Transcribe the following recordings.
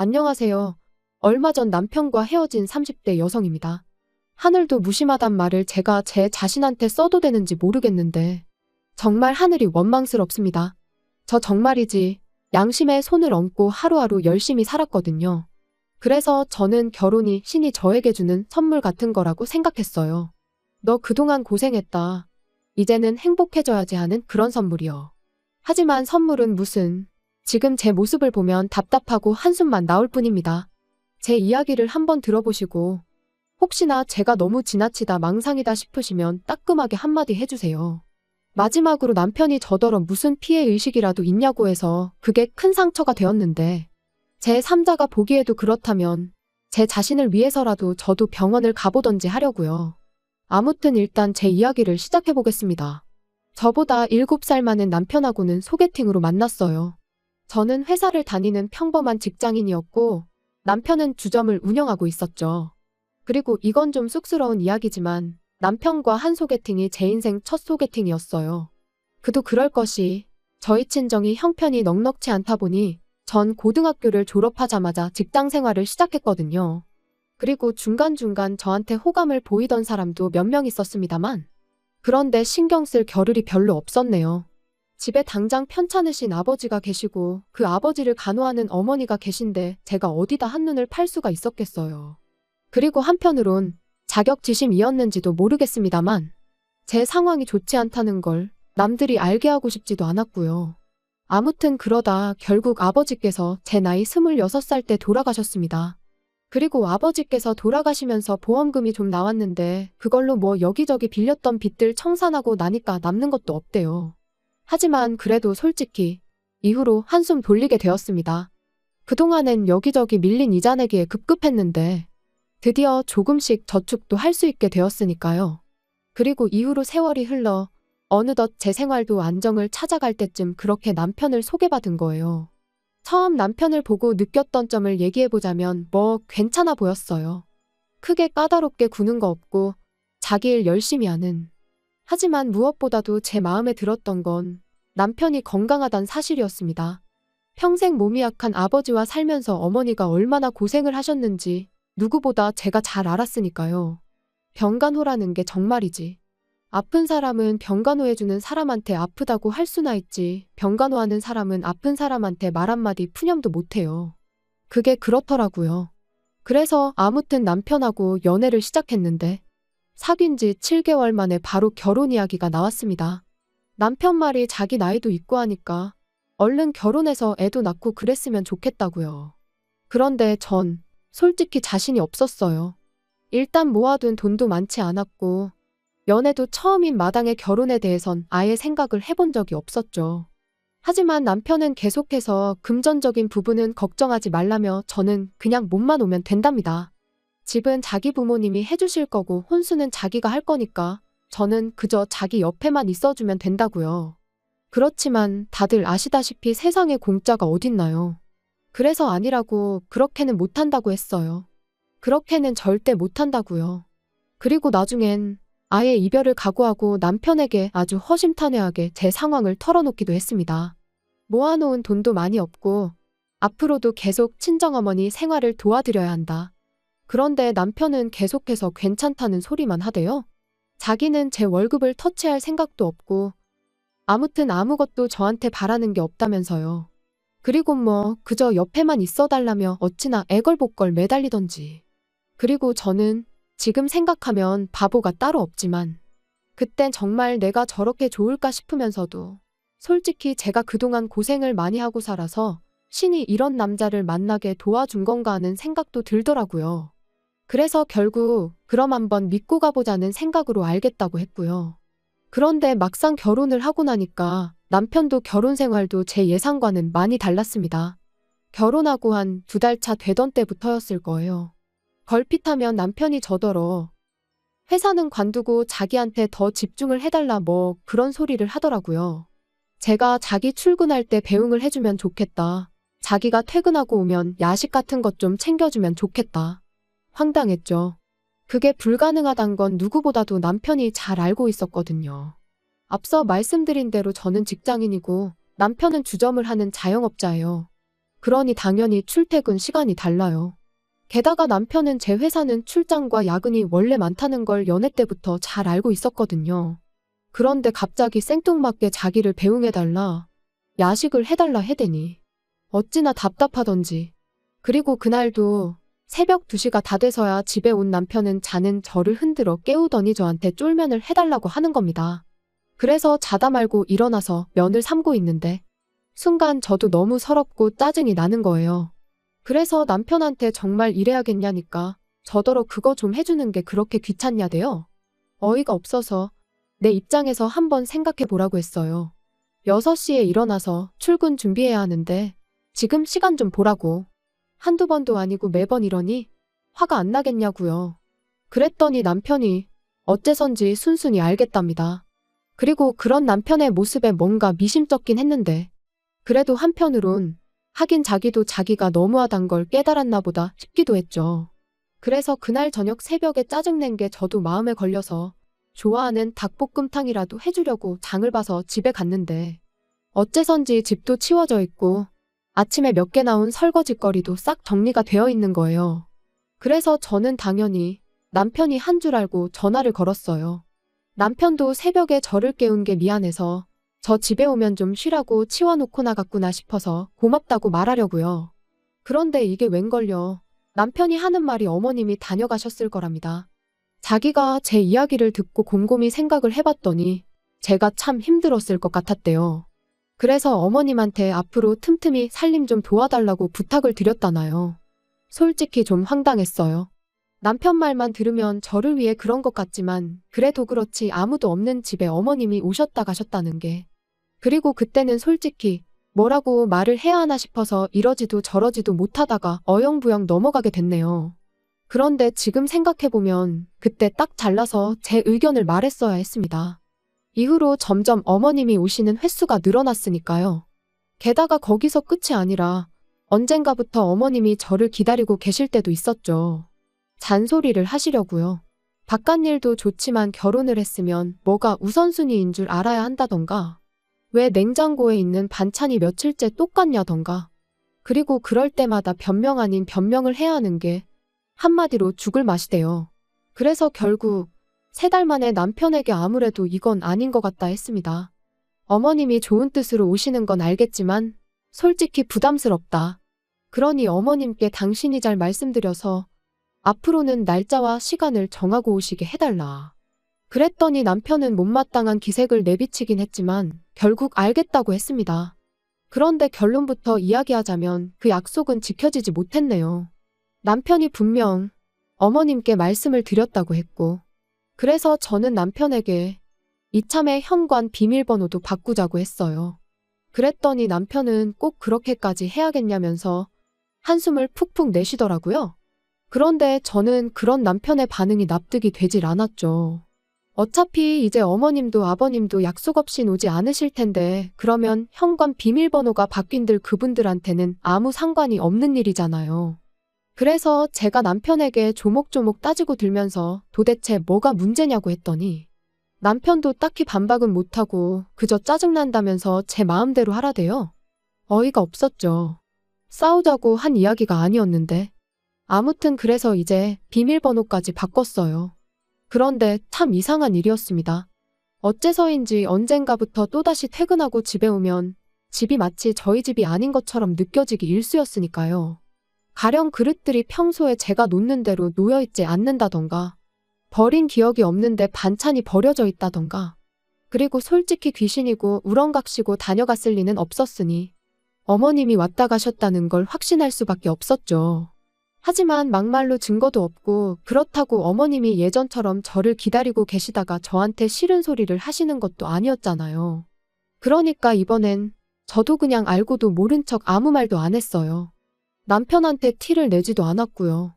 안녕하세요. 얼마 전 남편과 헤어진 30대 여성입니다. 하늘도 무심하단 말을 제가 제 자신한테 써도 되는지 모르겠는데 정말 하늘이 원망스럽습니다. 저 정말이지 양심에 손을 얹고 하루하루 열심히 살았거든요. 그래서 저는 결혼이 신이 저에게 주는 선물 같은 거라고 생각했어요. 너 그동안 고생했다. 이제는 행복해져야지 하는 그런 선물이요. 하지만 선물은 무슨 지금 제 모습을 보면 답답하고 한숨만 나올 뿐입니다. 제 이야기를 한번 들어보시고 혹시나 제가 너무 지나치다 망상이다 싶으시면 따끔하게 한마디 해주세요. 마지막으로 남편이 저더러 무슨 피해 의식이라도 있냐고 해서 그게 큰 상처가 되었는데 제 3자가 보기에도 그렇다면 제 자신을 위해서라도 저도 병원을 가보던지 하려고요. 아무튼 일단 제 이야기를 시작해 보겠습니다. 저보다 7살 많은 남편하고는 소개팅으로 만났어요. 저는 회사를 다니는 평범한 직장인이었고 남편은 주점을 운영하고 있었죠. 그리고 이건 좀 쑥스러운 이야기지만 남편과 한 소개팅이 제 인생 첫 소개팅이었어요. 그도 그럴 것이 저희 친정이 형편이 넉넉치 않다 보니 전 고등학교를 졸업하자마자 직장 생활을 시작했거든요. 그리고 중간중간 저한테 호감을 보이던 사람도 몇 명 있었습니다만 그런데 신경 쓸 겨를이 별로 없었네요. 집에 당장 편찮으신 아버지가 계시고 그 아버지를 간호하는 어머니가 계신데 제가 어디다 한눈을 팔 수가 있었겠어요. 그리고 한편으론 자격지심이었는지도 모르겠습니다만 제 상황이 좋지 않다는 걸 남들이 알게 하고 싶지도 않았고요. 아무튼 그러다 결국 아버지께서 제 나이 26살 때 돌아가셨습니다. 그리고 아버지께서 돌아가시면서 보험금이 좀 나왔는데 그걸로 뭐 여기저기 빌렸던 빚들 청산하고 나니까 남는 것도 없대요. 하지만 그래도 솔직히 이후로 한숨 돌리게 되었습니다. 그동안엔 여기저기 밀린 이자 내기에 급급했는데 드디어 조금씩 저축도 할 수 있게 되었으니까요. 그리고 이후로 세월이 흘러 어느덧 제 생활도 안정을 찾아갈 때쯤 그렇게 남편을 소개받은 거예요. 처음 남편을 보고 느꼈던 점을 얘기해보자면 뭐 괜찮아 보였어요. 크게 까다롭게 구는 거 없고 자기 일 열심히 하는. 하지만 무엇보다도 제 마음에 들었던 건 남편이 건강하단 사실이었습니다. 평생 몸이 약한 아버지와 살면서 어머니가 얼마나 고생을 하셨는지 누구보다 제가 잘 알았으니까요. 병간호라는 게 정말이지. 아픈 사람은 병간호해주는 사람한테 아프다고 할 수나 있지. 병간호하는 사람은 아픈 사람한테 말 한마디 푸념도 못해요. 그게 그렇더라고요. 그래서 아무튼 남편하고 연애를 시작했는데 사귄 지 7개월 만에 바로 결혼 이야기가 나왔습니다. 남편 말이 자기 나이도 있고 하니까 얼른 결혼해서 애도 낳고 그랬으면 좋겠다고요. 그런데 전 솔직히 자신이 없었어요. 일단 모아둔 돈도 많지 않았고 연애도 처음인 마당에 결혼에 대해선 아예 생각을 해본 적이 없었죠. 하지만 남편은 계속해서 금전적인 부분은 걱정하지 말라며 저는 그냥 몸만 오면 된답니다. 집은 자기 부모님이 해주실 거고 혼수는 자기가 할 거니까 저는 그저 자기 옆에만 있어주면 된다고요. 그렇지만 다들 아시다시피 세상에 공짜가 어딨나요? 그래서 아니라고 그렇게는 못한다고 했어요. 그렇게는 절대 못한다고요. 그리고 나중엔 아예 이별을 각오하고 남편에게 아주 허심탄회하게 제 상황을 털어놓기도 했습니다. 모아놓은 돈도 많이 없고 앞으로도 계속 친정어머니 생활을 도와드려야 한다. 그런데 남편은 계속해서 괜찮다는 소리만 하대요. 자기는 제 월급을 터치할 생각도 없고 아무튼 아무것도 저한테 바라는 게 없다면서요. 그리고 뭐 그저 옆에만 있어달라며 어찌나 애걸복걸 매달리던지. 그리고 저는 지금 생각하면 바보가 따로 없지만 그땐 정말 내가 저렇게 좋을까 싶으면서도 솔직히 제가 그동안 고생을 많이 하고 살아서 신이 이런 남자를 만나게 도와준 건가 하는 생각도 들더라고요. 그래서 결국 그럼 한번 믿고 가보자는 생각으로 알겠다고 했고요. 그런데 막상 결혼을 하고 나니까 남편도 결혼 생활도 제 예상과는 많이 달랐습니다. 결혼하고 한 두 달 차 되던 때부터였을 거예요. 걸핏하면 남편이 저더러 회사는 관두고 자기한테 더 집중을 해달라 뭐 그런 소리를 하더라고요. 제가 자기 출근할 때 배웅을 해주면 좋겠다. 자기가 퇴근하고 오면 야식 같은 것 좀 챙겨주면 좋겠다. 황당했죠. 그게 불가능하단 건 누구보다도 남편이 잘 알고 있었거든요. 앞서 말씀드린 대로 저는 직장인이고 남편은 주점을 하는 자영업자예요. 그러니 당연히 출퇴근 시간이 달라요. 게다가 남편은 제 회사는 출장과 야근이 원래 많다는 걸 연애 때부터 잘 알고 있었거든요. 그런데 갑자기 생뚱맞게 자기를 배웅해달라, 야식을 해달라 해대니 어찌나 답답하던지. 그리고 그날도 새벽 2시가 다 돼서야 집에 온 남편은 자는 저를 흔들어 깨우더니 저한테 쫄면을 해달라고 하는 겁니다. 그래서 자다 말고 일어나서 면을 삶고 있는데 순간 저도 너무 서럽고 짜증이 나는 거예요. 그래서 남편한테 정말 이래야겠냐니까 저더러 그거 좀 해주는 게 그렇게 귀찮냐대요. 어이가 없어서 내 입장에서 한번 생각해 보라고 했어요. 6시에 일어나서 출근 준비해야 하는데 지금 시간 좀 보라고. 한두 번도 아니고 매번 이러니 화가 안 나겠냐고요. 그랬더니 남편이 어째선지 순순히 알겠답니다. 그리고 그런 남편의 모습에 뭔가 미심쩍긴 했는데 그래도 한편으론 하긴 자기도 자기가 너무하단 걸 깨달았나 보다 싶기도 했죠. 그래서 그날 저녁 새벽에 짜증낸 게 저도 마음에 걸려서 좋아하는 닭볶음탕이라도 해주려고 장을 봐서 집에 갔는데 어째선지 집도 치워져 있고 아침에 몇 개 나온 설거지거리도 싹 정리가 되어 있는 거예요. 그래서 저는 당연히 남편이 한 줄 알고 전화를 걸었어요. 남편도 새벽에 저를 깨운 게 미안해서 저 집에 오면 좀 쉬라고 치워놓고 나갔구나 싶어서 고맙다고 말하려고요. 그런데 이게 웬걸요. 남편이 하는 말이 어머님이 다녀가셨을 거랍니다. 자기가 제 이야기를 듣고 곰곰이 생각을 해봤더니 제가 참 힘들었을 것 같았대요. 그래서 어머님한테 앞으로 틈틈이 살림 좀 도와달라고 부탁을 드렸다나요. 솔직히 좀 황당했어요. 남편 말만 들으면 저를 위해 그런 것 같지만 그래도 그렇지 아무도 없는 집에 어머님이 오셨다 가셨다는 게. 그리고 그때는 솔직히 뭐라고 말을 해야 하나 싶어서 이러지도 저러지도 못하다가 어영부영 넘어가게 됐네요. 그런데 지금 생각해보면 그때 딱 잘라서 제 의견을 말했어야 했습니다. 이후로 점점 어머님이 오시는 횟수가 늘어났으니까요. 게다가 거기서 끝이 아니라 언젠가부터 어머님이 저를 기다리고 계실 때도 있었죠. 잔소리를 하시려고요. 바깥 일도 좋지만 결혼을 했으면 뭐가 우선순위인 줄 알아야 한다던가. 왜 냉장고에 있는 반찬이 며칠째 똑같냐던가. 그리고 그럴 때마다 변명 아닌 변명을 해야 하는 게 한마디로 죽을 맛이대요. 그래서 결국 세 달 만에 남편에게 아무래도 이건 아닌 것 같다 했습니다. 어머님이 좋은 뜻으로 오시는 건 알겠지만 솔직히 부담스럽다. 그러니 어머님께 당신이 잘 말씀드려서 앞으로는 날짜와 시간을 정하고 오시게 해달라. 그랬더니 남편은 못마땅한 기색을 내비치긴 했지만 결국 알겠다고 했습니다. 그런데 결론부터 이야기하자면 그 약속은 지켜지지 못했네요. 남편이 분명 어머님께 말씀을 드렸다고 했고, 그래서 저는 남편에게 이참에 현관 비밀번호도 바꾸자고 했어요. 그랬더니 남편은 꼭 그렇게까지 해야겠냐면서 한숨을 푹푹 내쉬더라고요. 그런데 저는 그런 남편의 반응이 납득이 되질 않았죠. 어차피 이제 어머님도 아버님도 약속 없이 오지 않으실 텐데 그러면 현관 비밀번호가 바뀐들 그분들한테는 아무 상관이 없는 일이잖아요. 그래서 제가 남편에게 조목조목 따지고 들면서 도대체 뭐가 문제냐고 했더니 남편도 딱히 반박은 못하고 그저 짜증난다면서 제 마음대로 하라대요. 어이가 없었죠. 싸우자고 한 이야기가 아니었는데. 아무튼 그래서 이제 비밀번호까지 바꿨어요. 그런데 참 이상한 일이었습니다. 어째서인지 언젠가부터 또다시 퇴근하고 집에 오면 집이 마치 저희 집이 아닌 것처럼 느껴지기 일쑤였으니까요. 가령 그릇들이 평소에 제가 놓는 대로 놓여있지 않는다던가, 버린 기억이 없는데 반찬이 버려져 있다던가, 그리고 솔직히 귀신이고 우렁각시고 다녀갔을 리는 없었으니, 어머님이 왔다 가셨다는 걸 확신할 수밖에 없었죠. 하지만 막말로 증거도 없고 그렇다고 어머님이 예전처럼 저를 기다리고 계시다가 저한테 싫은 소리를 하시는 것도 아니었잖아요. 그러니까 이번엔 저도 그냥 알고도 모른 척 아무 말도 안 했어요. 남편한테 티를 내지도 않았고요.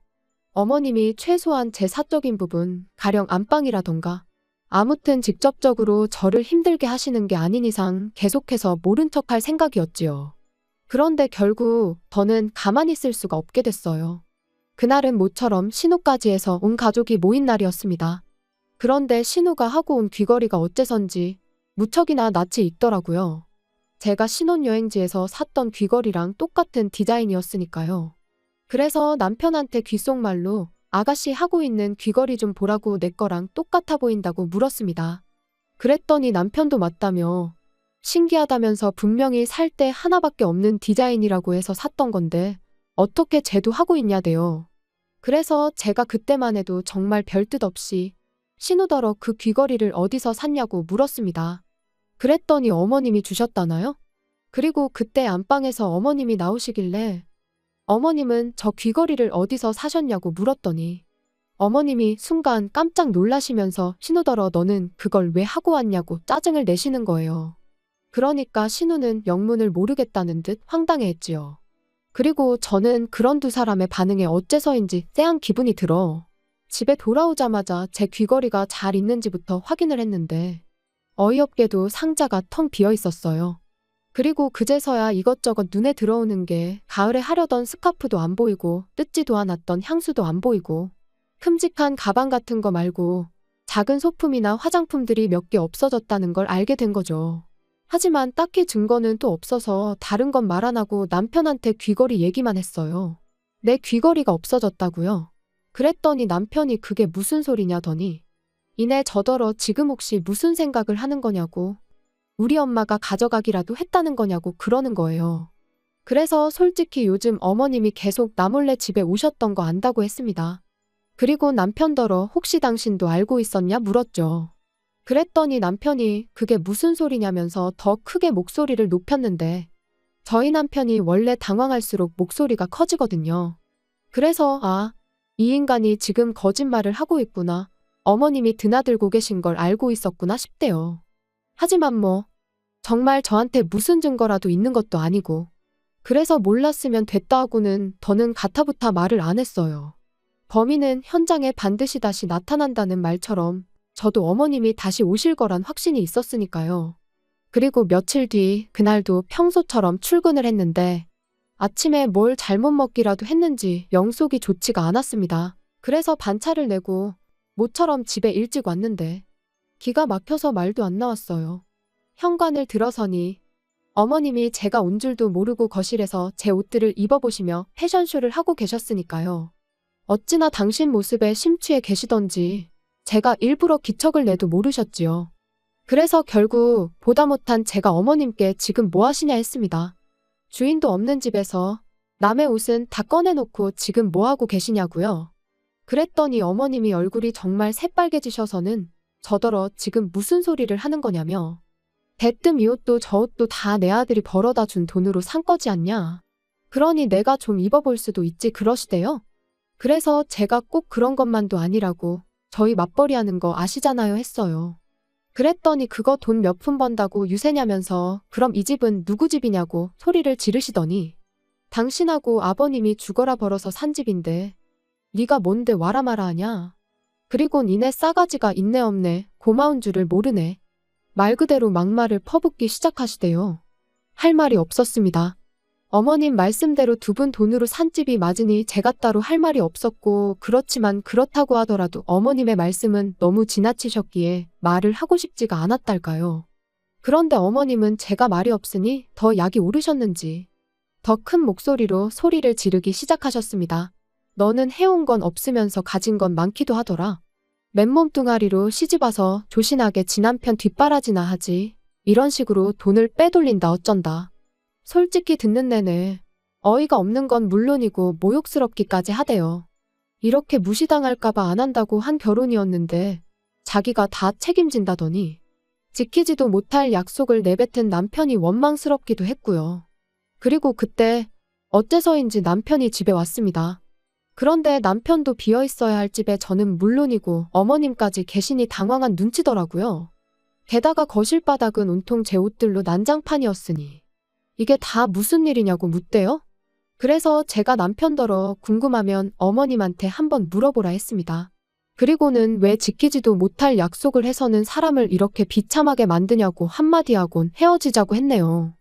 어머님이 최소한 제 사적인 부분, 가령 안방이라던가 아무튼 직접적으로 저를 힘들게 하시는 게 아닌 이상 계속해서 모른 척할 생각이었지요. 그런데 결국 저는 가만히 있을 수가 없게 됐어요. 그날은 모처럼 신우까지 해서 온 가족이 모인 날이었습니다. 그런데 신우가 하고 온 귀걸이가 어째선지 무척이나 낯이 익더라고요. 제가 신혼여행지에서 샀던 귀걸이랑 똑같은 디자인이었으니까요. 그래서 남편한테 귓속말로 아가씨 하고 있는 귀걸이 좀 보라고 내 거랑 똑같아 보인다고 물었습니다. 그랬더니 남편도 맞다며 신기하다면서 분명히 살 때 하나밖에 없는 디자인이라고 해서 샀던 건데 어떻게 쟤도 하고 있냐대요. 그래서 제가 그때만 해도 정말 별뜻 없이 신우더러 그 귀걸이를 어디서 샀냐고 물었습니다. 그랬더니 어머님이 주셨다나요? 그리고 그때 안방에서 어머님이 나오시길래 어머님은 저 귀걸이를 어디서 사셨냐고 물었더니 어머님이 순간 깜짝 놀라시면서 신우더러 너는 그걸 왜 하고 왔냐고 짜증을 내시는 거예요. 그러니까 신우는 영문을 모르겠다는 듯 황당해했지요. 그리고 저는 그런 두 사람의 반응에 어째서인지 쎄한 기분이 들어 집에 돌아오자마자 제 귀걸이가 잘 있는지부터 확인을 했는데 어이없게도 상자가 텅 비어 있었어요. 그리고 그제서야 이것저것 눈에 들어오는 게 가을에 하려던 스카프도 안 보이고 뜯지도 않았던 향수도 안 보이고 큼직한 가방 같은 거 말고 작은 소품이나 화장품들이 몇 개 없어졌다는 걸 알게 된 거죠. 하지만 딱히 증거는 또 없어서 다른 건 말 안 하고 남편한테 귀걸이 얘기만 했어요. 내 귀걸이가 없어졌다고요. 그랬더니 남편이 그게 무슨 소리냐더니 이내 저더러 지금 혹시 무슨 생각을 하는 거냐고 우리 엄마가 가져가기라도 했다는 거냐고 그러는 거예요. 그래서 솔직히 요즘 어머님이 계속 나 몰래 집에 오셨던 거 안다고 했습니다. 그리고 남편더러 혹시 당신도 알고 있었냐 물었죠. 그랬더니 남편이 그게 무슨 소리냐면서 더 크게 목소리를 높였는데 저희 남편이 원래 당황할수록 목소리가 커지거든요. 그래서 아, 이 인간이 지금 거짓말을 하고 있구나. 어머님이 드나들고 계신 걸 알고 있었구나 싶대요. 하지만 뭐 정말 저한테 무슨 증거라도 있는 것도 아니고 그래서 몰랐으면 됐다 하고는 더는 가타부타 말을 안 했어요. 범인은 현장에 반드시 다시 나타난다는 말처럼 저도 어머님이 다시 오실 거란 확신이 있었으니까요. 그리고 며칠 뒤 그날도 평소처럼 출근을 했는데 아침에 뭘 잘못 먹기라도 했는지 영속이 좋지가 않았습니다. 그래서 반차를 내고 모처럼 집에 일찍 왔는데 기가 막혀서 말도 안 나왔어요. 현관을 들어서니 어머님이 제가 온 줄도 모르고 거실에서 제 옷들을 입어보시며 패션쇼를 하고 계셨으니까요. 어찌나 당신 모습에 심취해 계시던지 제가 일부러 기척을 내도 모르셨지요. 그래서 결국 보다 못한 제가 어머님께 지금 뭐 하시냐 했습니다. 주인도 없는 집에서 남의 옷은 다 꺼내놓고 지금 뭐 하고 계시냐고요. 그랬더니 어머님이 얼굴이 정말 새빨개지셔서는 저더러 지금 무슨 소리를 하는 거냐며. 대뜸 이 옷도 저 옷도 다 내 아들이 벌어다 준 돈으로 산 거지 않냐. 그러니 내가 좀 입어볼 수도 있지 그러시대요. 그래서 제가 꼭 그런 것만도 아니라고 저희 맞벌이 하는 거 아시잖아요 했어요. 그랬더니 그거 돈 몇 푼 번다고 유세냐면서 그럼 이 집은 누구 집이냐고 소리를 지르시더니 당신하고 아버님이 죽어라 벌어서 산 집인데 네가 뭔데 와라 마라 하냐. 그리고 니네 싸가지가 있네 없네 고마운 줄을 모르네. 말 그대로 막말을 퍼붓기 시작하시대요. 할 말이 없었습니다. 어머님 말씀대로 두 분 돈으로 산 집이 맞으니 제가 따로 할 말이 없었고 그렇지만 그렇다고 하더라도 어머님의 말씀은 너무 지나치셨기에 말을 하고 싶지가 않았달까요. 그런데 어머님은 제가 말이 없으니 더 약이 오르셨는지 더 큰 목소리로 소리를 지르기 시작하셨습니다. 너는 해온 건 없으면서 가진 건 많기도 하더라. 맨몸 뚱아리로 시집와서 조신하게 지남편 뒷바라지나 하지. 이런 식으로 돈을 빼돌린다 어쩐다. 솔직히 듣는 내내 어이가 없는 건 물론이고 모욕스럽기까지 하대요. 이렇게 무시당할까봐 안 한다고 한 결혼이었는데 자기가 다 책임진다더니 지키지도 못할 약속을 내뱉은 남편이 원망스럽기도 했고요. 그리고 그때 어째서인지 남편이 집에 왔습니다. 그런데 남편도 비어 있어야 할 집에 저는 물론이고 어머님까지 계시니 당황한 눈치더라고요. 게다가 거실 바닥은 온통 제 옷들로 난장판이었으니 이게 다 무슨 일이냐고 묻대요? 그래서 제가 남편더러 궁금하면 어머님한테 한번 물어보라 했습니다. 그리고는 왜 지키지도 못할 약속을 해서는 사람을 이렇게 비참하게 만드냐고 한마디 하곤 헤어지자고 했네요.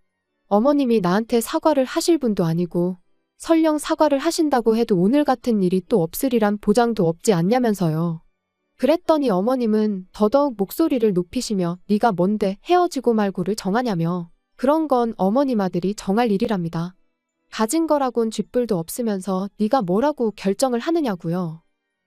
어머님이 나한테 사과를 하실 분도 아니고 설령 사과를 하신다고 해도 오늘 같은 일이 또 없으리란 보장도 없지 않냐면서요. 그랬더니 어머님은 더더욱 목소리를 높이시며 네가 뭔데 헤어지고 말고를 정하냐며 그런 건 어머님 아들이 정할 일이랍니다. 가진 거라곤 쥐뿔도 없으면서 네가 뭐라고 결정을 하느냐고요.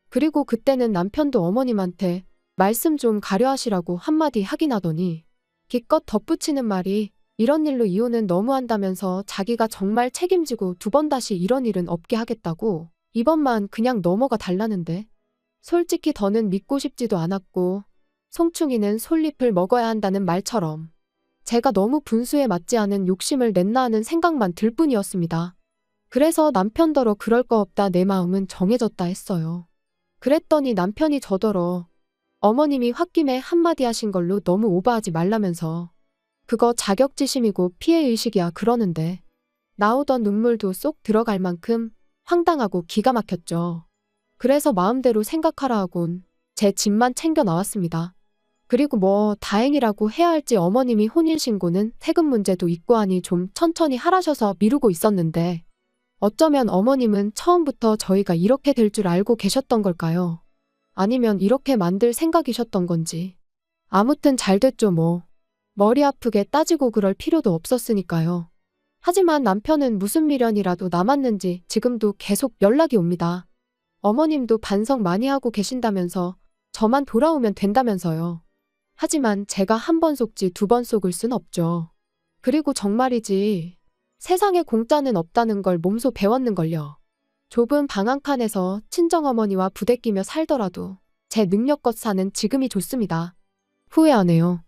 그리고 그때는 남편도 어머님한테 말씀 좀 가려하시라고 한마디 하긴 하더니 기껏 덧붙이는 말이 이런 일로 이혼은 너무한다면서 자기가 정말 책임지고 두 번 다시 이런 일은 없게 하겠다고 이번만 그냥 넘어가 달라는데 솔직히 더는 믿고 싶지도 않았고 송충이는 솔잎을 먹어야 한다는 말처럼 제가 너무 분수에 맞지 않은 욕심을 냈나 하는 생각만 들 뿐이었습니다. 그래서 남편더러 그럴 거 없다 내 마음은 정해졌다 했어요. 그랬더니 남편이 저더러 어머님이 홧김에 한마디 하신 걸로 너무 오버하지 말라면서 그거 자격지심이고 피해의식이야 그러는데 나오던 눈물도 쏙 들어갈 만큼 황당하고 기가 막혔죠. 그래서 마음대로 생각하라 하곤 제 집만 챙겨 나왔습니다. 그리고 뭐 다행이라고 해야 할지 어머님이 혼인신고는 세금 문제도 있고 하니 좀 천천히 하라셔서 미루고 있었는데 어쩌면 어머님은 처음부터 저희가 이렇게 될 줄 알고 계셨던 걸까요? 아니면 이렇게 만들 생각이셨던 건지. 아무튼 잘 됐죠 뭐. 머리 아프게 따지고 그럴 필요도 없었으니까요. 하지만 남편은 무슨 미련이라도 남았는지 지금도 계속 연락이 옵니다. 어머님도 반성 많이 하고 계신다면서 저만 돌아오면 된다면서요. 하지만 제가 한 번 속지 두 번 속을 순 없죠. 그리고 정말이지. 세상에 공짜는 없다는 걸 몸소 배웠는걸요. 좁은 방 한 칸에서 친정어머니와 부대끼며 살더라도 제 능력껏 사는 지금이 좋습니다. 후회 안 해요.